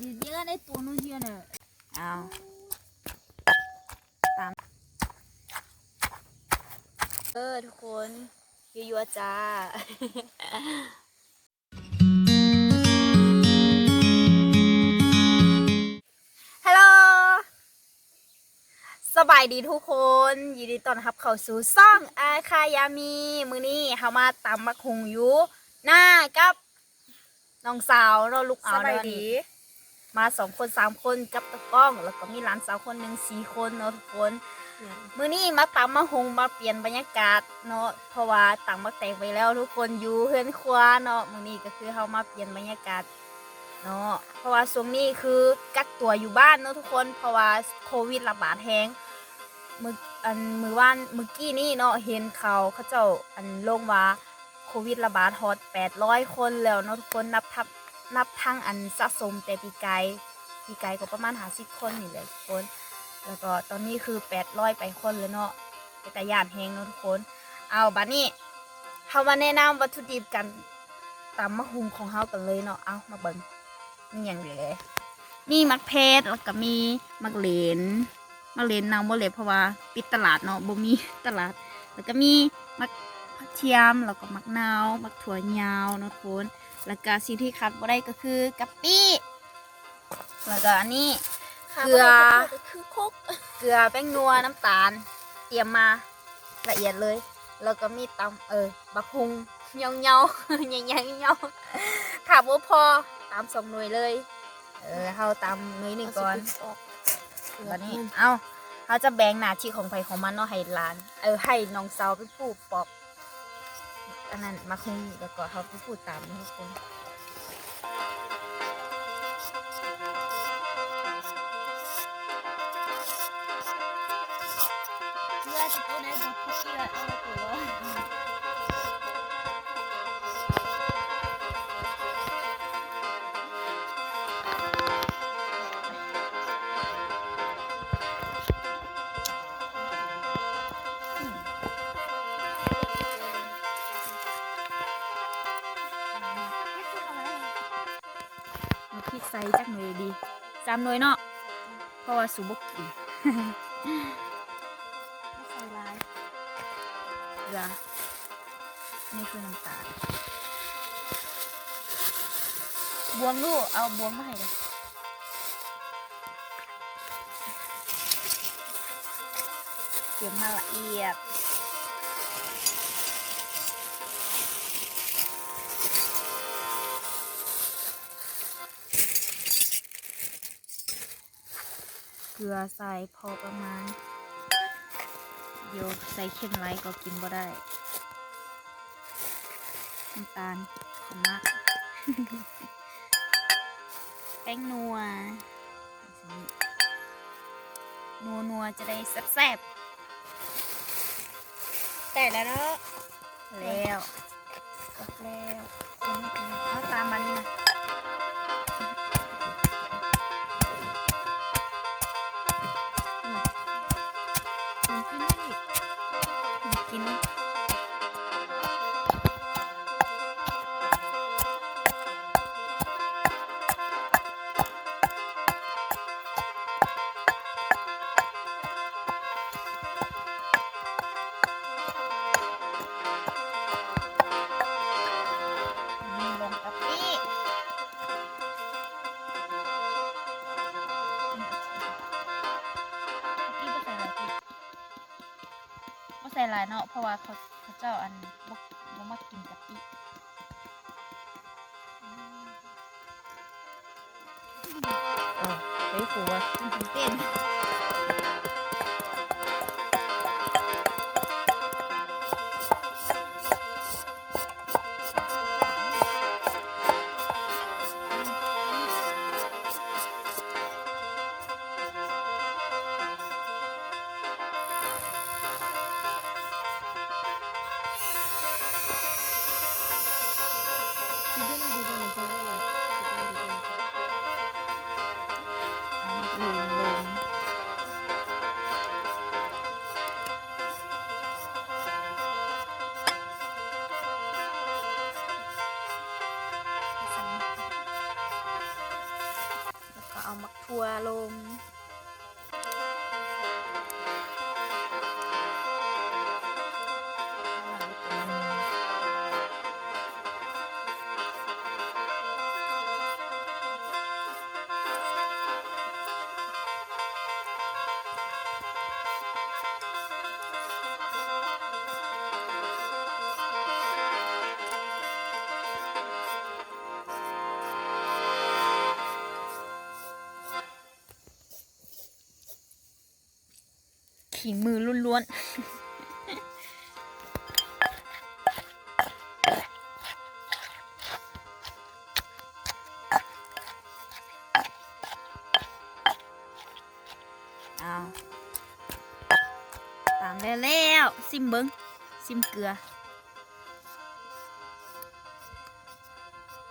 ดีเดียวได้ตัวนู้นเดียวเนี่ยเอาตามเออทุกคนยัวๆจ้าฮัลโหลสบายดีทุกคน ยินดีต้อนรับเข้าสู่ซ่องอาคายามี มือนี้เฮามาตำมักหุงอยู่หน้ากับน้องสาวเราลูกเอาสบายเนะดี มาสองคนสามคนกับตะกล้อง แล้วก็มีหลานสาวคนหนึ่งสี่คนเนาะทุกคนมื้อนี้มาตำมาหงมาเปลี่ยนบรรยากาศเนาะเพราะว่าต่างมาแตกไปแล้วทุกคนอยู่เฮือนครัวเนาะมื้อนี้ก็คือเฮามาเปลี่ยนบรรยากาศเนาะเพราะว่าช่วงนี้คือกักตัวอยู่บ้านเนาะทุกคน เพราะว่าโควิดระบาดแฮงมืออันมือว่านเมื่อกี้นี่เนาะเห็นเขาเขาเจ้าอันลงว่าโควิดระบาดฮอต800คนแล้วเนาะทุกคนนับทับ นับทั้งอันสะสมแต่ปีไกปีไกก็ประมาณ50คนนี่แหละทุกคน แล้วก็ตอนนี้คือแปดร้อยไปคนเลยเนาะเป็นตาย่านแหงเนาะทุกคน เอาบัดนี้เขามาแนะนำวัตถุดิบกันตามมะฮุงของเฮากันเลยเนาะ เอามาเบิ่งมีอย่างเดียวเลยมีมักเพชรแล้วก็มีมักเหรนมักเหรนนางบ่เลยเพราะว่าปิดตลาดเนาะบ่มีตลาด แล้วก็มีมักผักเทียมแล้วก็มักนาว มักถั่วยาวเนาะทุกคน แล้วก็สิ่งที่ขาดบ่ได้ก็คือกะปิแล้วก็อันนี้ เกลือ คือโคกเกลือแป้งนัวน้ำตาล เตรียมมาละเอียดเลย แล้วก็มีตำเออบักฮุงเงาเงาๆใหญ่ๆเงาๆถามว่าพอตามสองหน่วยเลย เออเฮาตามหน่วยหนึ่งก่อนบัดนี้ เอาเขาจะแบ่งหน้าที่ของไผของมันเนาะให้หลาน เออให้น้องสาวไปพูดปอบ อันนั้นมาคงแล้วก็เขาพูดตามทุกคนเพื่อจะตัวได้บอกเขาเชื่อเอาตัว ส่จักหน่วยดีสามหน่วยเนาะเพราะว่าสูบกกินใส่ลายเกลือนี่คือน้ำตาลบวงลูกเอาบวงมาให้เลยเกี่ยวมาละเอียด ลือใส่พอประมาณเดี๋ยวใส่เค็มไรก็กินบ่ได้น้ำตาลของมากแป้งนัวนัวนัวๆจะได้แซ่บแต่แล้วเนาะๆแล้วกดแล้ว เนาะเพราะว่าเขาเขาเจ้าอันบ่บ่มักกินกะปิอ๋อเฮ้ยครูว่าเต้น ขี่มือล้วนๆเอาตามแล้แล้วซิมเบิงซิมเกลือ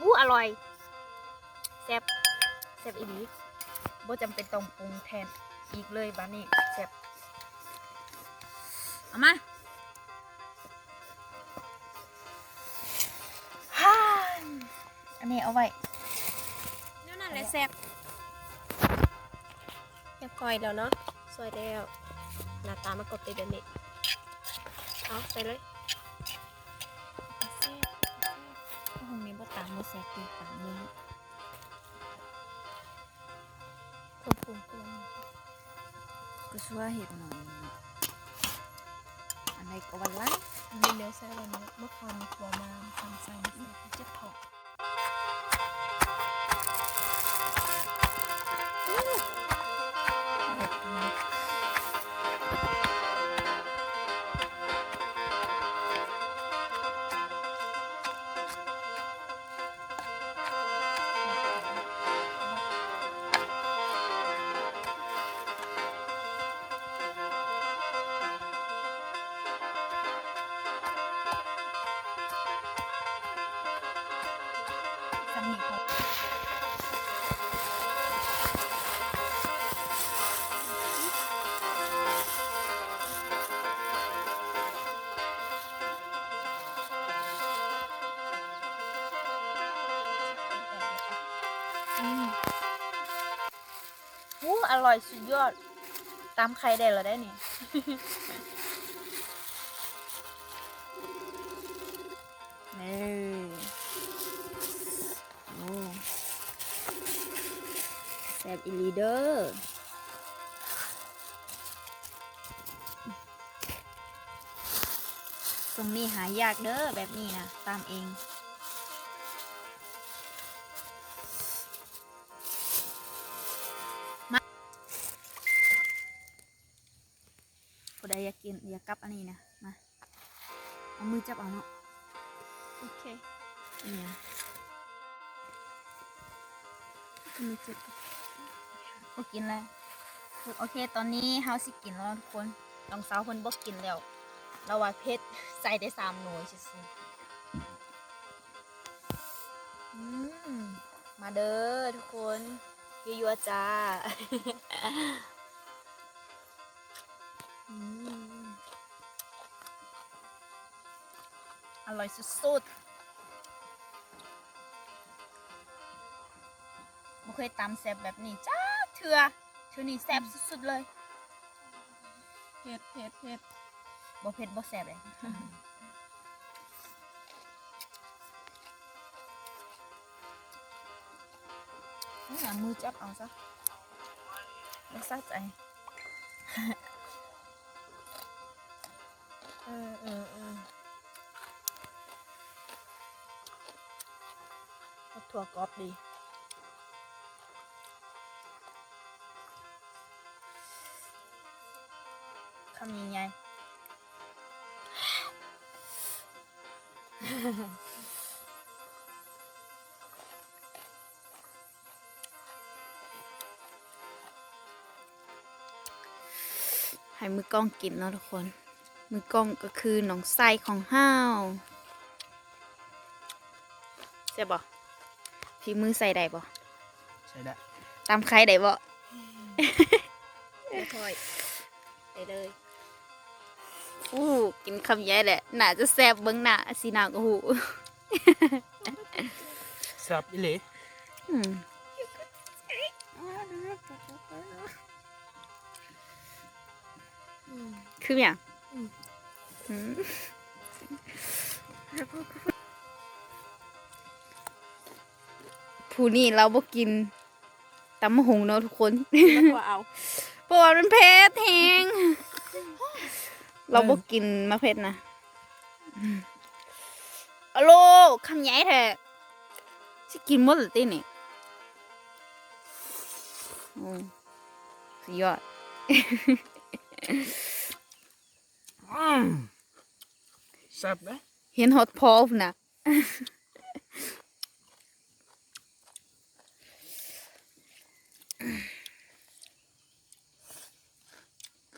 อู้อร่อยแซ่บแซ่บอีหลีบ่จำเป็นต้องปรุงแทนอีกเลยบ้านนี้ เอามาฮ่าอันนี้เอาไว้นั่นน่ะแหละแซ่บเรียบร้อยแล้วเนาะสวยแล้วหน้าตามากดติดแบบนี้เอาใส่เลยแซ่บห้องนี้บ่ตามบ่แซ่บตีตามนี้ควบคุมตัวมันก็ชัวเห็ดหน่อย อันไหนก็วันละมีเนื้อใส่อะไรนะมะขามกลัวมาทำใส่เจ็บท้อง อร่อยสุดยอด ตามใครได้เหรอได้นี่นี่โอ้แซ่บอีลีเดอร์ตรงนี้หายากเด้อแบบนี้นะ ตามเอง ผู้ใดอยากกินอยากกลับอันนี้นะมาเอามือจับเอาเนาะโอเคเนี่ยมือจับบ่กินแล้วโอเค ตอนนี้เฮาสิกินแล้วทุกคนน้องสาวเพิ่นบ่กินแล้วเราว่าเผ็ดใส่ได้สามหน่วยซื่อๆอืมมาเด้อทุกคนยั่วๆจ้า ร่อยสุดๆไม่เคยตำแซ่บแบบนี้จ้าเถื่อเถื่อนี่แซ่บสุดๆเลยเผ็ดเผ็ดเผ็ดบ่เผ็ดบ่แซ่บเลยเอาหามือจับเอาซะไม่ซะใจเออเออเออ ถั่วกรอบดีคำยังไงให้มือกล้องกินเนาะทุกคน มือกล้องก็คือหนองไส้ของห้าวใช่บ่ ฝีมือใส่ได้บ่ใช่ได้ตามใครได้บ่เรียบร้อยได้เลยอู้กินคำใหญ่แหละน่าจะแซ่บเบิ่งหน้าสีหน้าก็หูสับอิเล่อืมอืมคืออย่าง ผู้นี่เราบ่กินตำมะหงเนาะทุกคน แล้วก็เอาเพราะว่ามันเผ็ดแฮงเราบ่กินมะเผ็ดนะอืมอะโลคำใหญ่แท้สิกินหมดหรือตินี่อืมสุดยอดอืมแซ่บนะเห็นฮอตพอฟนะ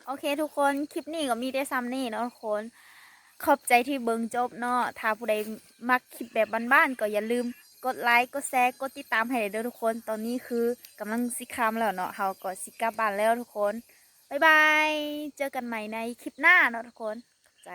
โอเคทุกคน คลิปนี้ก็มีได้ซ้ำนี่เนาะทุกคน ขอบใจที่เบิงจบเนาะ ถ้าผู้ใดมักคลิปแบบบ้านๆ ก็อย่าลืมกดไลค์ กดแชร์ กดติดตามให้เด้อทุกคน ตอนนี้คือกำลังสิคำแล้วเนาะเฮาก็สิกลับบ้านแล้วทุกคน บ๊ายบาย เจอกันใหม่ในคลิปหน้าเนาะทุกคนขอบใจ